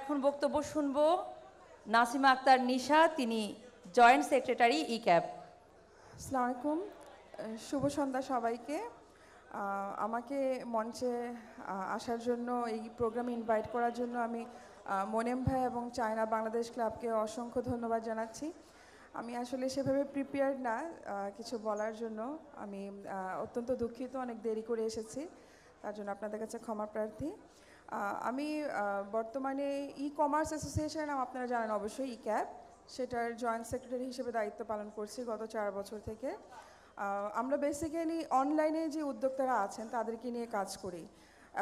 এখন বক্তব্য শুনব নাসিমা আক্তার নিশা, তিনি জয়েন্ট সেক্রেটারি ই ক্যাব আসসালামু আলাইকুম শুভ সন্ধ্যা সবাইকে। আমাকে মঞ্চে আসার জন্য, এই প্রোগ্রামে ইনভাইট করার জন্য আমি মনেম ভাই এবং চায়না বাংলাদেশ ক্লাবকে অসংখ্য ধন্যবাদ জানাচ্ছি। আমি আসলে সেভাবে প্রিপেয়ার্ড না কিছু বলার জন্য। আমি অত্যন্ত দুঃখিত, অনেক দেরি করে এসেছি। তার জন্য আপনাদের কাছে ক্ষমা প্রার্থী। আমি বর্তমানে ই কমার্স অ্যাসোসিয়েশন আপনারা জানেন অবশ্যই ই ক্যাব সেটার জয়েন্ট সেক্রেটারি হিসেবে দায়িত্ব পালন করছি গত চার বছর থেকে। আমরা বেসিক্যালি অনলাইনে যে উদ্যোক্তারা আছেন, তাদেরকে নিয়ে কাজ করি।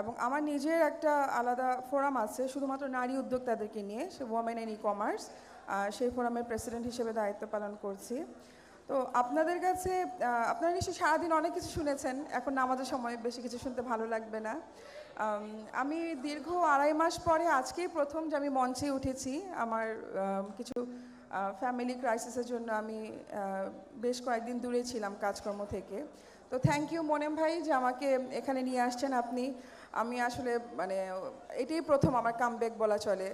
এবং আমার নিজের একটা আলাদা ফোরাম আছে, শুধুমাত্র নারী উদ্যোক্তাদেরকে নিয়ে, সে ওমেন ইন ই কমার্স সেই ফোরামের প্রেসিডেন্ট হিসেবে দায়িত্ব পালন করছি। তো আপনাদের কাছে আপনারা নিশ্চয়ই সারাদিন অনেক কিছু শুনেছেন, এখন নামাজের সময় বেশি কিছু শুনতে ভালো লাগবে না। আমি দীর্ঘ আড়াই মাস পরে আজকেই প্রথম যে আমি মঞ্চে উঠেছি, আমার কিছু ফ্যামিলি ক্রাইসিসের জন্য আমি বেশ কয়েকদিন দূরে ছিলাম কাজকর্ম থেকে। তো থ্যাংক ইউ মনেম ভাই যে আমাকে এখানে নিয়ে আসছেন আপনি। আমি আসলে মানে এটাই প্রথম আমার কামব্যাক বলা চলে।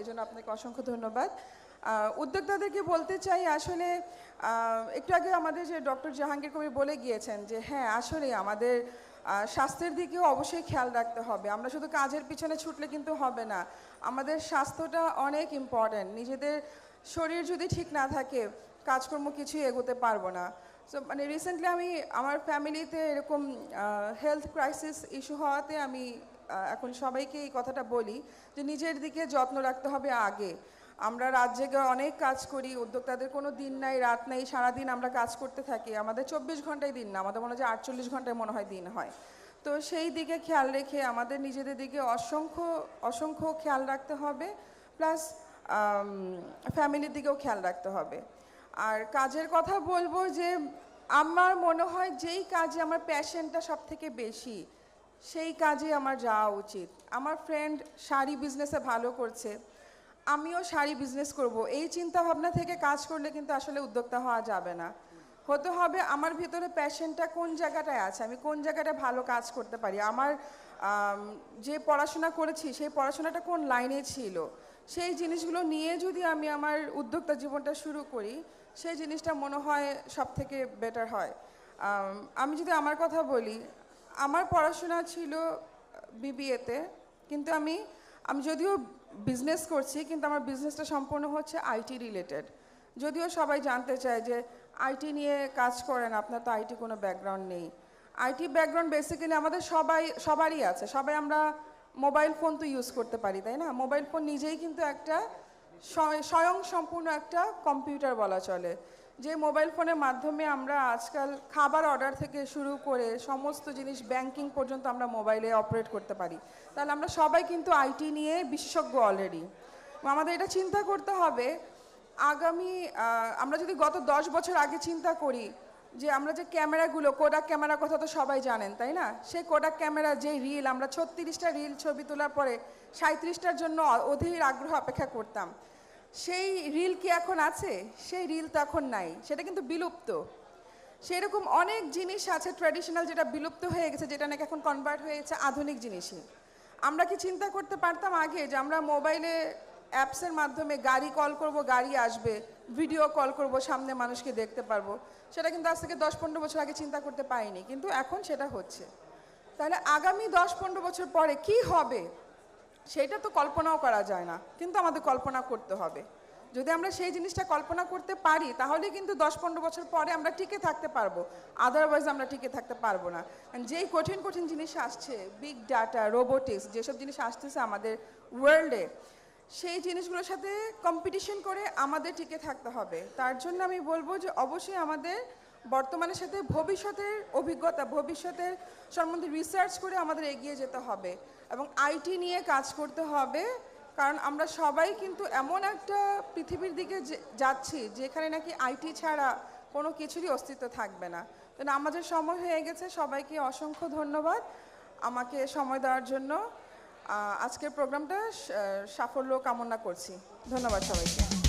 এই জন্য আপনাকে অসংখ্য ধন্যবাদ। উদ্যোক্তাদেরকে বলতে চাই, আসলে একটু আগে আমাদের যে ডক্টর জাহাঙ্গীর কবির বলে গিয়েছেন যে হ্যাঁ আসলে আমাদের স্বাস্থ্যের দিকেও অবশ্যই খেয়াল রাখতে হবে। আমরা শুধু কাজের পিছনে ছুটলে কিন্তু হবে না। আমাদের স্বাস্থ্যটা অনেক ইম্পর্ট্যান্ট নিজেদের শরীর যদি ঠিক না থাকে, কাজকর্ম কিছুই এগোতে পারব না। সো মানে রিসেন্টলি আমি, আমার ফ্যামিলিতে এরকম হেলথ ক্রাইসিস ইস্যু হওয়াতে আমি এখন সবাইকে এই কথাটা বলি যে, নিজের দিকে যত্ন রাখতে হবে আগে। আমরা রাত জেগে অনেক কাজ করি, উদ্যোক্তাদের কোনো দিন নাই, রাত নাই, সারাদিন আমরা কাজ করতে থাকি। আমাদের চব্বিশ ঘন্টায় দিন না, আমাদের মনে হয় আটচল্লিশ ঘন্টায় মনে হয় দিন হয়। তো সেই দিকে খেয়াল রেখে আমাদের নিজেদের দিকে অসংখ্য অসংখ্য খেয়াল রাখতে হবে, প্লাস ফ্যামিলির দিকেও খেয়াল রাখতে হবে। আর কাজের কথা বলব যে, আমার মনে হয় যেই কাজে আমার প্যাশনটা সব থেকে বেশি, সেই কাজে আমার যাওয়া উচিত। আমার ফ্রেন্ড শাড়ি বিজনেসে ভালো করছে। আমিও শাড়ি বিজনেস করব। এই চিন্তা ভাবনা থেকে কাজ করলে কিন্তু আসলে উদ্যোক্তা হওয়া যাবে না। হতে হবে আমার ভিতরে প্যাশনটা কোন জায়গাটায় আছে? আমি কোন জায়গাটায় ভালো কাজ করতে পারি? আমার যে পড়াশোনা করেছি, সেই পড়াশোনাটা কোন লাইনে ছিল? সেই জিনিসগুলো নিয়ে যদি আমি আমার উদ্যোক্তা জীবনটা শুরু করি, সেই জিনিসটা মনে হয় সব থেকে বেটার হয়। আমি যদি আমার কথা বলি, আমার পড়াশোনা ছিল বিবিএতে কিন্তু আমি আমি যদিও বিজনেস করছি, কিন্তু আমার বিজনেসটা সম্পূর্ণ হচ্ছে আইটি রিলেটেড যদিও সবাই জানতে চায় যে আইটি নিয়ে কাজ করেন, আপনার তো আইটি কোনো ব্যাকগ্রাউন্ড নেই। আইটি ব্যাকগ্রাউন্ড বেসিক্যালি আমাদের সবাই, সবারই আছে। সবাই আমরা মোবাইল ফোন তো ইউজ করতে পারি, তাই না? মোবাইল ফোন নিজেই কিন্তু একটা স্বয়- সম্পূর্ণ একটা কম্পিউটার বলা চলে। যে মোবাইল ফোনের মাধ্যমে আমরা আজকাল খাবার অর্ডার থেকে শুরু করে সমস্ত জিনিস ব্যাংকিং পর্যন্ত আমরা মোবাইলে অপারেট করতে পারি। তাহলে আমরা সবাই কিন্তু আইটি নিয়ে বিশেষজ্ঞ অলরেডি আমাদের এটা চিন্তা করতে হবে, আগামী আমরা যদি গত দশ বছর আগে চিন্তা করি যে আমরা যে ক্যামেরাগুলো কোডাক ক্যামেরার কথা তো সবাই জানেন, তাই না? সেই কোডাক ক্যামেরা যে রিল আমরা ছত্রিশটা রিল ছবি তোলার পরে সাঁত্রিশটার জন্য অধীর আগ্রহ অপেক্ষা করতাম। সেই রিল কি এখন আছে? সেই রিল তো এখন নাই। সেটা কিন্তু বিলুপ্ত। সেরকম অনেক জিনিস আছে ট্র্যাডিশনাল যেটা বিলুপ্ত হয়ে গেছে, যেটা নাকি এখন কনভার্ট হয়েছে আধুনিক জিনিসে আমরা কি চিন্তা করতে পারতাম আগে যে আমরা মোবাইলে অ্যাপসের মাধ্যমে গাড়ি কল করব, গাড়ি আসবে ভিডিও কল করব, সামনে মানুষকে দেখতে পারব? সেটা কিন্তু আজ থেকে দশ পনেরো বছর আগে চিন্তা করতে পারিনি, কিন্তু এখন সেটা হচ্ছে। তাহলে আগামী দশ পনেরো বছর পরে কি হবে? সেটা তো কল্পনাও করা যায় না, কিন্তু আমাদের কল্পনা করতে হবে। যদি আমরা সেই জিনিসটা কল্পনা করতে পারি, তাহলে কিন্তু দশ পনেরো বছর পরে আমরা টিকে থাকতে পারব। আদারওয়াইজ আমরা টিকে থাকতে পারব না। যেই কঠিন কঠিন জিনিস আসছে বিগ ডাটা রোবোটিক্স যেসব জিনিস আসতেছে আমাদের ওয়ার্ল্ডে সেই জিনিসগুলোর সাথে কম্পিটিশন করে আমাদের টিকে থাকতে হবে। তার জন্য আমি বলব যে অবশ্যই আমাদের বর্তমানের সাথে ভবিষ্যতের অভিজ্ঞতা, ভবিষ্যতের সম্বন্ধে রিসার্চ করে আমাদের এগিয়ে যেতে হবে। এবং আইটি নিয়ে কাজ করতে হবে, কারণ আমরা সবাই কিন্তু এমন একটা পৃথিবীর দিকে যাচ্ছি যেখানে নাকি আইটি ছাড়া কোনো কিছুরই অস্তিত্ব থাকবে না। তো আমাদের সময় হয়ে গেছে, সবাইকে অসংখ্য ধন্যবাদ আমাকে সময় দেওয়ার জন্য। আজকের প্রোগ্রামটা সাফল্য কামনা করছি। ধন্যবাদ সবাইকে।